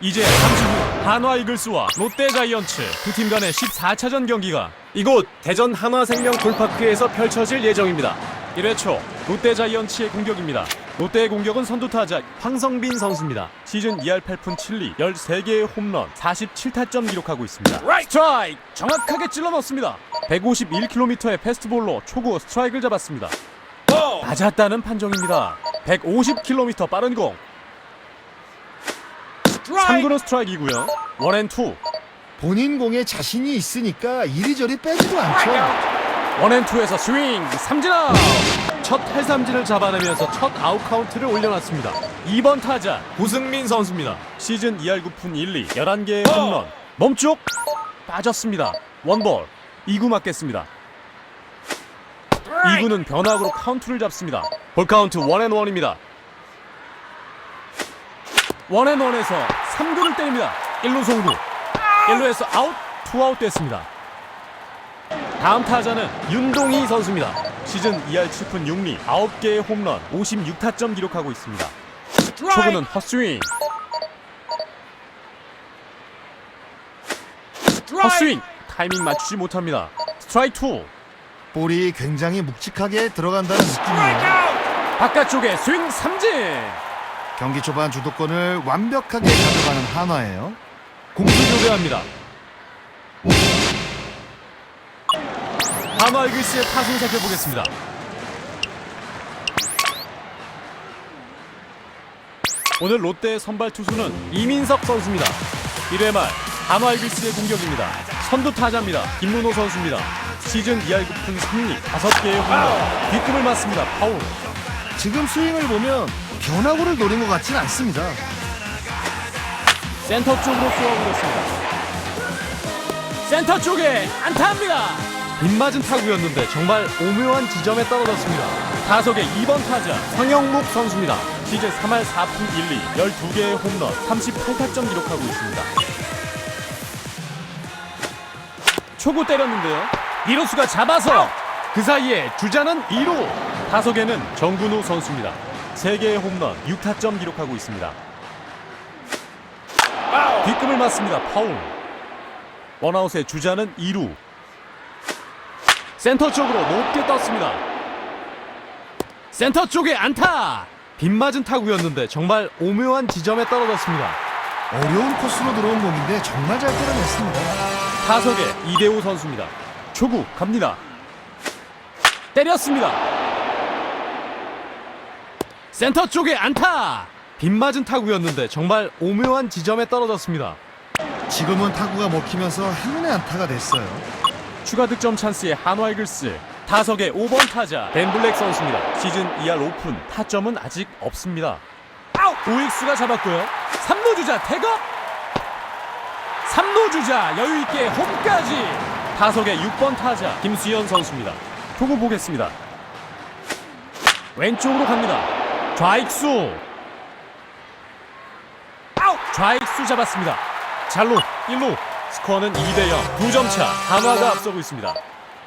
이제 잠시 후 한화 이글스와 롯데 자이언츠 두 팀 간의 14차전 경기가 이곳 대전 한화생명 돌파크에서 펼쳐질 예정입니다. 1회 초 롯데 자이언츠의 공격입니다. 롯데의 공격은 선두타자 황성빈 선수입니다. 시즌 2할 8푼 7리 13개의 홈런 47타점 기록하고 있습니다. 스트라이크 정확하게 찔러 넣습니다. 151km의 패스트볼로 초구 스트라이크를 잡았습니다. 맞았다는 판정입니다. 150km 빠른 공 3구는 스트라이크이고요. 원앤투. 본인 공에 자신이 있으니까 이리저리 빼지도 않죠. 원앤투에서 스윙 삼진 아웃. 첫 탈삼진을 잡아내면서 첫 아웃 카운트를 올려놨습니다. 2번 타자 고승민 선수입니다. 시즌 2할 9푼 1리 11개의 홈런. 멈쪽 빠졌습니다. 원볼 2구 맞겠습니다. 2구는 변화구로 카운트를 잡습니다. 볼 카운트 원앤원입니다 원앤원에서 3구를 때립니다 1루 송구 1루에서 아웃 투아웃 됐습니다 다음 타자는 윤동희 선수입니다. 시즌 2할 7푼 6리 9개의 홈런 56타점 기록하고 있습니다. 초구는 헛스윙. 헛스윙 타이밍 맞추지 못합니다. 스트라이크 2 볼이 굉장히 묵직하게 들어간다는 느낌이에요. 바깥쪽에 스윙 삼진. 경기 초반 주도권을 완벽하게 가져가는 한화예요. 공수 교대합니다. 한화 이글스의 타순 살펴보겠습니다. 오늘 롯데의 선발 투수는 이민석 선수입니다. 1회 말 한화 이글스의 공격입니다. 선두 타자입니다. 김문호 선수입니다. 시즌 2할 9푼 3리 5개의 홈런 뒷금을 맞습니다. 파울. 지금 스윙을 보면 변화구를 노린 것 같진 않습니다. 센터 쪽으로 쏘아버렸습니다. 센터 쪽에 안타입니다. 빗맞은 타구였는데 정말 오묘한 지점에 떨어졌습니다. 타석의 2번 타자 황영록 선수입니다. 시즌 3할 4푼 1리 12개의 홈런 38타점 기록하고 있습니다. 초구 때렸는데요. 이루수가 잡아서 그 사이에 주자는 2루. 타석에는 정근우 선수입니다. 3개의 홈런 6타점 기록하고 있습니다. 뒷금을 맞습니다. 파울. 원아웃의 주자는 2루. 센터 쪽으로 높게 떴습니다. 센터 쪽에 안타. 빗맞은 타구였는데 정말 오묘한 지점에 떨어졌습니다. 어려운 코스로 들어온 공인데 정말 잘 때려냈습니다. 타석에 이대호 선수입니다. 초구 갑니다. 때렸습니다. 센터 쪽에 안타. 빗맞은 타구였는데 정말 오묘한 지점에 떨어졌습니다. 지금은 타구가 먹히면서 행운의 안타가 됐어요. 추가 득점 찬스의 한화 이글스 타석의 5번 타자 벤블랙 선수입니다. 시즌 2할 오픈 타점은 아직 없습니다. 우익수가 잡았고요. 3루 주자 태업 3루 주자 여유 있게 홈까지 타석의 6번 타자 김수현 선수입니다. 투구 보겠습니다. 왼쪽으로 갑니다. 좌익수 좌익수 잡았습니다. 잘로 1루 스코어는 2대0 2점 차 한화가 앞서고 있습니다.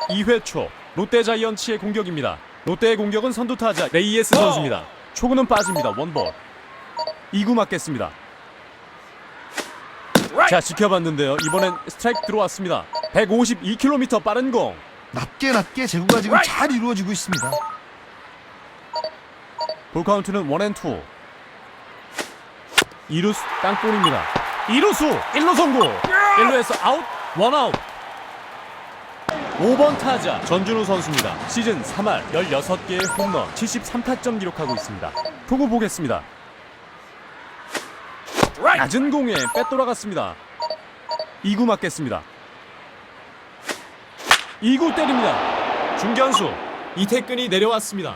2회 초 롯데 자이언츠의 공격입니다. 롯데의 공격은 선두 타자 레이에스 선수입니다. 초구는 빠집니다. 원볼 2구 맞겠습니다. 자 지켜봤는데요. 이번엔 스트라이크 들어왔습니다. 152km 빠른 공 낮게 낮게 제구가 지금 잘 이루어지고 있습니다. 볼 카운트는 원앤투. 2루수 땅볼입니다. 2루수 1루 성공. 1루에서 아웃 원아웃. 5번 타자 전준우 선수입니다. 시즌 3할 16개의 홈런 73타점 기록하고 있습니다. 투구 보겠습니다. 낮은 공에 빼돌아갔습니다. 2구 맞겠습니다. 2구 때립니다. 중견수 이태근이 내려왔습니다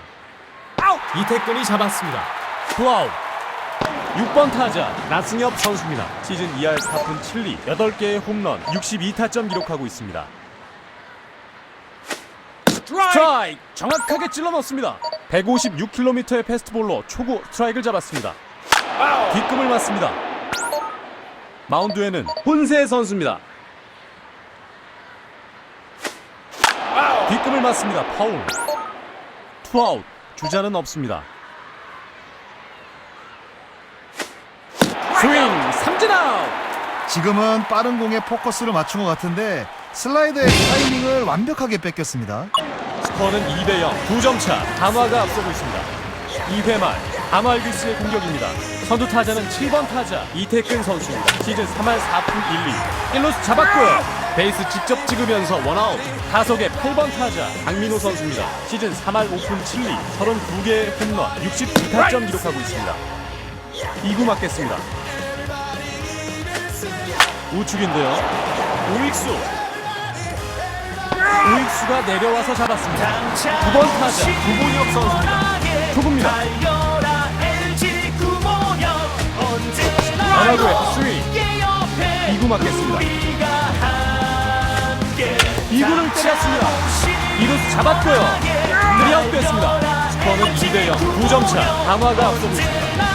이태근이 잡았습니다. 투아웃. 6번 타자 나승엽 선수입니다. 시즌 2할 4푼 7리 8개의 홈런 62타점 기록하고 있습니다. 스트라이크 정확하게 찔러 넣습니다. 156km의 패스트볼로 초구 스트라이크를 잡았습니다. 뒷금을 맞습니다. 마운드에는 혼세 선수입니다. 뒷금을 맞습니다. 파울. 투아웃. 주자는 없습니다. 스윙 삼진 아웃. 지금은 빠른 공에 포커스를 맞춘 것 같은데 슬라이더의 타이밍을 완벽하게 뺏겼습니다. 스코어는 2대 0, 2점 차. 한화가 앞서고 있습니다. 2회 말 이글스의 공격입니다. 선두 타자는 7번 타자 이태근 선수입니다. 시즌 3할 4푼 1리. 1루수 잡았고요. 베이스 직접 찍으면서 원아웃. 타석의 8번 타자 강민호 선수입니다. 시즌 3할 5푼 7리. 32개의 홈런, 62타점 기록하고 있습니다. 2구 맞겠습니다. 우측인데요. 우익수. 우익수가 내려와서 잡았습니다. 9번 타자 구본혁 선수입니다. 초구입니다. 변화구의 헛스윙. 2구 맞겠습니다. 2구를 때렸습니다. 2루 잡았고요. 3아웃 됐습니다. 스코어는 2대 0, 9점 차. 한화가 앞서고 있습니다.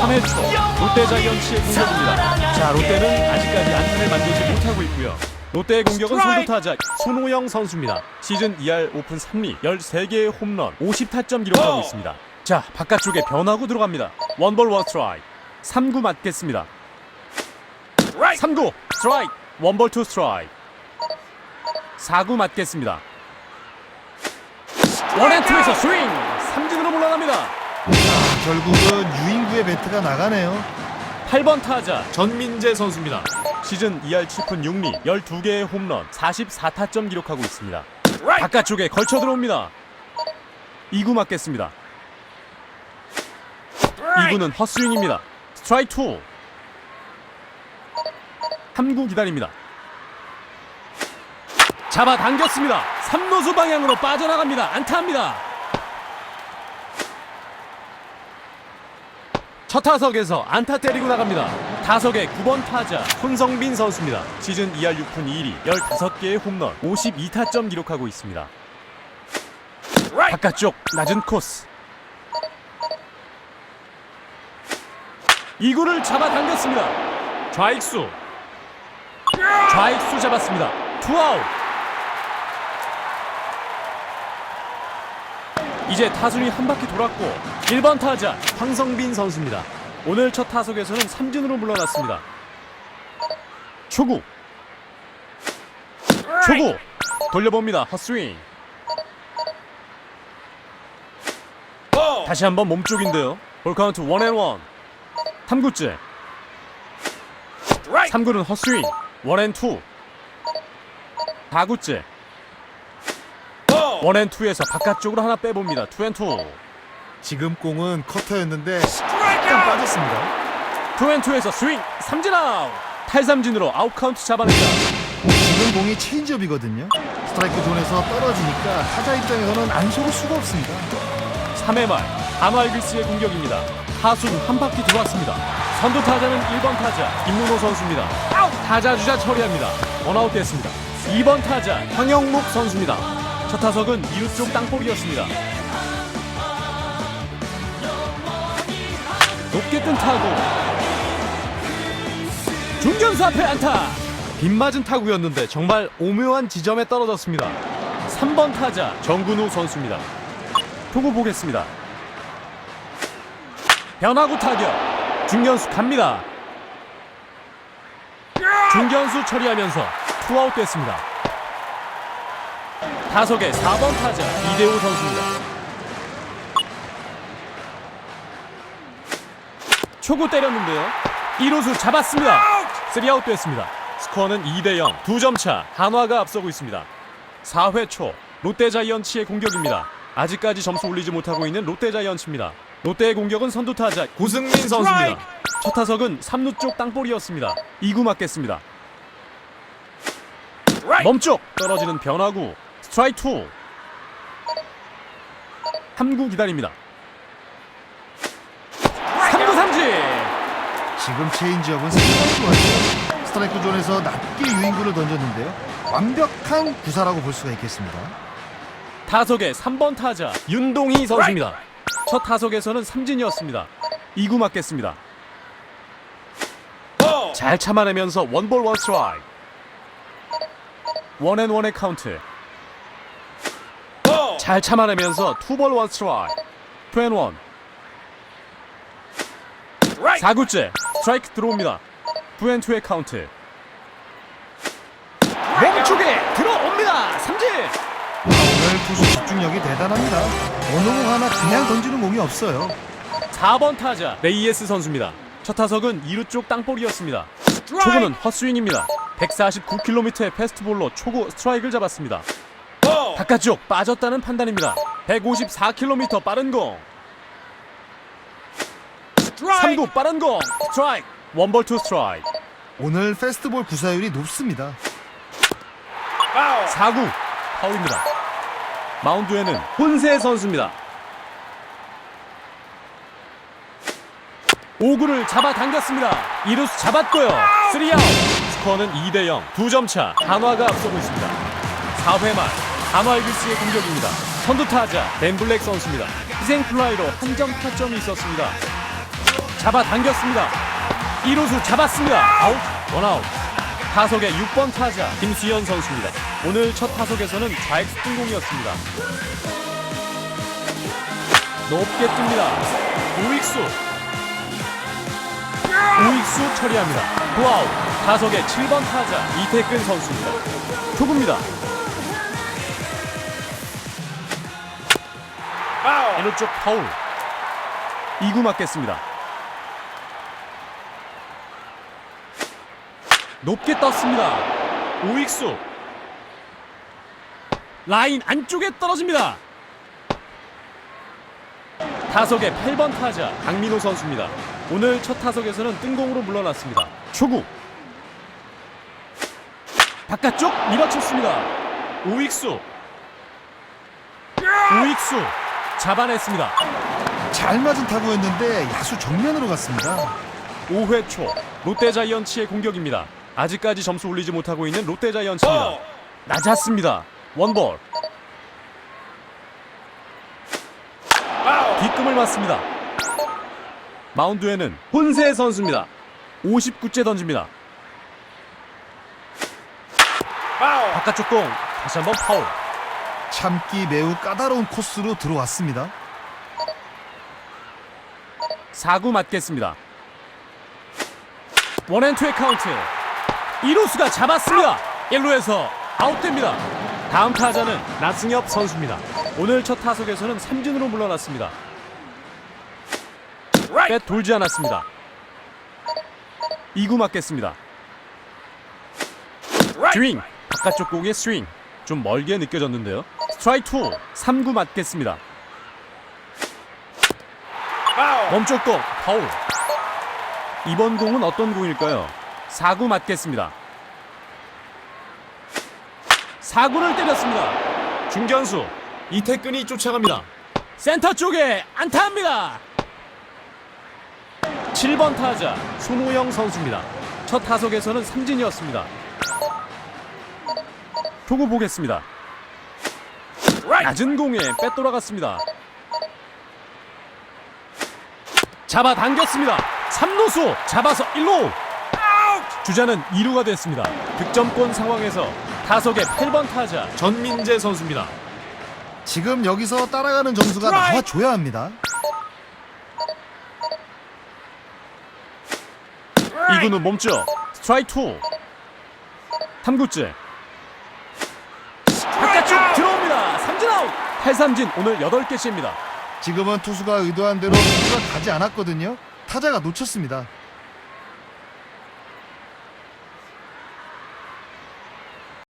3회 초 롯데 자이언츠의 공격입니다. 자, 롯데는 아직까지 안타를 만들지 못하고 있고요. 롯데의 공격은 선두 타자 손호영 선수입니다. 시즌 2할 오픈 3리 13개의 홈런 50타점 기록하고 있습니다. 자, 바깥쪽에 변화구 들어갑니다. 원볼 원스트라이 3구 맞겠습니다. 3구 스트라이크 원볼 투 스트라이크 4구 맞겠습니다. 원앤투에서 스윙 삼진으로 물러납니다. 결국은 유인구의 배트가 나가네요. 8번 타자 전민재 선수입니다. 시즌 2할 7푼 6리 12개의 홈런 44타점 기록하고 있습니다. 바깥쪽에 걸쳐 들어옵니다. 2구 맞겠습니다. 2구는 헛스윙입니다. 스트라이크 2. 3구 기다립니다. 잡아 당겼습니다. 3루수 방향으로 빠져나갑니다. 안타합니다. 첫 타석에서 안타 때리고 나갑니다. 타석의 9번 타자 손성빈 선수입니다. 시즌 2할 6푼 2리 15개의 홈런 52타점 기록하고 있습니다. 바깥쪽 낮은 코스 2구를 잡아당겼습니다. 좌익수 좌익수 잡았습니다. 투아웃 이제 타순이 한 바퀴 돌았고 1번 타자 황성빈 선수입니다. 오늘 첫 타석에서는 삼진으로 물러났습니다. 초구 초구 돌려봅니다. 헛스윙 다시 한번 몸쪽인데요. 볼 카운트 원앤원 3구째. 3구는 헛스윙. 원앤투. 4구째. 원앤투에서 바깥쪽으로 하나 빼봅니다. 투앤투. 지금 공은 커터였는데 약간 빠졌습니다. 투앤투에서 스윙. 삼진 아웃. 탈삼진으로 아웃 카운트 잡아냅니다. 지금 공이 체인지업이거든요. 스트라이크 존에서 떨어지니까 타자 입장에서는 안 속을 수가 없습니다. 3회 말 이글스의 공격입니다. 하순 한 바퀴 돌았습니다. 선두 타자는 1번 타자 김문호 선수입니다. 타자 주자 처리합니다. 원아웃 됐습니다. 2번 타자 황영묵 선수입니다. 첫 타석은 2루 쪽 땅볼이었습니다. 높게 뜬 타구 중견수 앞에 안타 빗맞은 타구였는데 정말 오묘한 지점에 떨어졌습니다 3번 타자 정근우 선수입니다 투구 보겠습니다 변화구 타격 중견수 갑니다 중견수 처리하면서 투아웃 됐습니다 타석의 4번 타자 이대호 선수입니다 초구 때렸는데요. 1호수 잡았습니다. 3아웃 됐습니다. 스코어는 2대 0, 2점 차. 한화가 앞서고 있습니다. 4회 초 롯데 자이언츠의 공격입니다. 아직까지 점수 올리지 못하고 있는 롯데 자이언츠입니다. 롯데의 공격은 선두 타자 고승민 선수입니다. 첫 타석은 3루 쪽 땅볼이었습니다. 2구 맞겠습니다. 멈쪽 떨어지는 변화구 스트라이크 2 3구 기다립니다. 3구 삼진 지금 체인지업은 상당히 좋았죠. 스트라이크 존에서 낮게 유인구를 던졌는데요. 완벽한 구사라고 볼 수가 있겠습니다. 타석의 3번 타자 윤동희 선수입니다. 첫 타석에서는 삼진이었습니다. 2구 맞겠습니다. 잘 참아내면서 원볼 원스트라이크. 원앤원의 카운트. 잘 참아내면서 투볼 원스트라이크. 투앤원. 4구째 스트라이크 들어옵니다. 투앤투의 카운트. 왼쪽에 들어옵니다. 삼진. 오늘 투수 집중력이 대단합니다. 어느 공 하나 그냥 던지는 공이 없어요. 4번 타자 레이에스 선수입니다. 첫 타석은 2루 쪽 땅볼이었습니다. 초구는 헛스윙입니다. 149km의 패스트볼로 초구 스트라이크를 잡았습니다. 바깥쪽 빠졌다는 판단입니다. 154km 빠른 공. 3구 빠른 공. 스트라이크. 원볼 투 스트라이크. 오늘 페스트볼 구사율이 높습니다. 4구 파울입니다. 마운드에는 혼세 선수입니다. 5구를 잡아당겼습니다. 이루스 잡았고요. 3아웃. 스코어는 2대 0. 2점 차. 한화가 앞서고 있습니다. 4회 말 한화 이글스의 공격입니다. 선두 타자 벤블랙 선수입니다. 희생 플라이로 한 점 타점이 있었습니다. 잡아당겼습니다. 이루수 잡았습니다. 아웃. 원아웃. 타석의 6번 타자 김수현 선수입니다. 오늘 첫 타석에서는 좌익수 뜬공이었습니다. 높게 뜹니다. 우익수. 우익수 처리합니다. 구아웃. 타석의 7번 타자 이태근 선수입니다. 초구입니다. 1루 쪽 파울. 2구 맞겠습니다. 높게 떴습니다. 우익수. 라인 안쪽에 떨어집니다. 타석의 8번 타자 강민호 선수입니다. 오늘 첫 타석에서는 뜬공으로 물러났습니다. 초구. 바깥쪽 밀어쳤습니다. 우익수. 우익수. 잡아냈습니다. 잘 맞은 타구였는데 야수 정면으로 갔습니다. 5회 초 롯데 자이언츠의 공격입니다. 아직까지 점수 올리지 못하고 있는 롯데 자이언츠입니다. 낮았습니다. 원볼. 뒷금을 맞습니다. 마운드에는 혼세 선수입니다. 59째 던집니다. 바깥쪽 공 다시 한번 파울. 참기 매우 까다로운 코스로 들어왔습니다. 4구 맞겠습니다. 원앤투의 카운트. 이루수가 잡았습니다. 1루에서 아웃됩니다. 다음 타자는 나승엽 선수입니다. 오늘 첫 타석에서는 삼진으로 물러났습니다. 빼 돌지 않았습니다. 2구 맞겠습니다. 스윙 바깥쪽 공의 스윙 좀 멀게 느껴졌는데요. 스트라이크 2 3구 맞겠습니다. 멈췄 공 파울. 이번 공은 어떤 공일까요? 4구 맞겠습니다. 4구를 때렸습니다. 중견수 이태근이 쫓아갑니다. 센터 쪽에 안타합니다. 7번 타자 손호영 선수입니다. 첫 타석에서는 삼진이었습니다. 초구 보겠습니다. 낮은 공에 빼돌아갔습니다. 잡아당겼습니다. 3루수 잡아서 1루. 주자는 2루가 됐습니다. 득점권 상황에서 타석의 8번 타자 전민재 선수입니다. 지금 여기서 따라가는 점수가 나와줘야 합니다. 2구는 몸쪽 스트라이크 2 3구째 바깥쪽 들어옵니다. 삼진 아웃. 8삼진 오늘 8개째입니다. 지금은 투수가 의도한 대로 투수가 가지 않았거든요. 타자가 놓쳤습니다.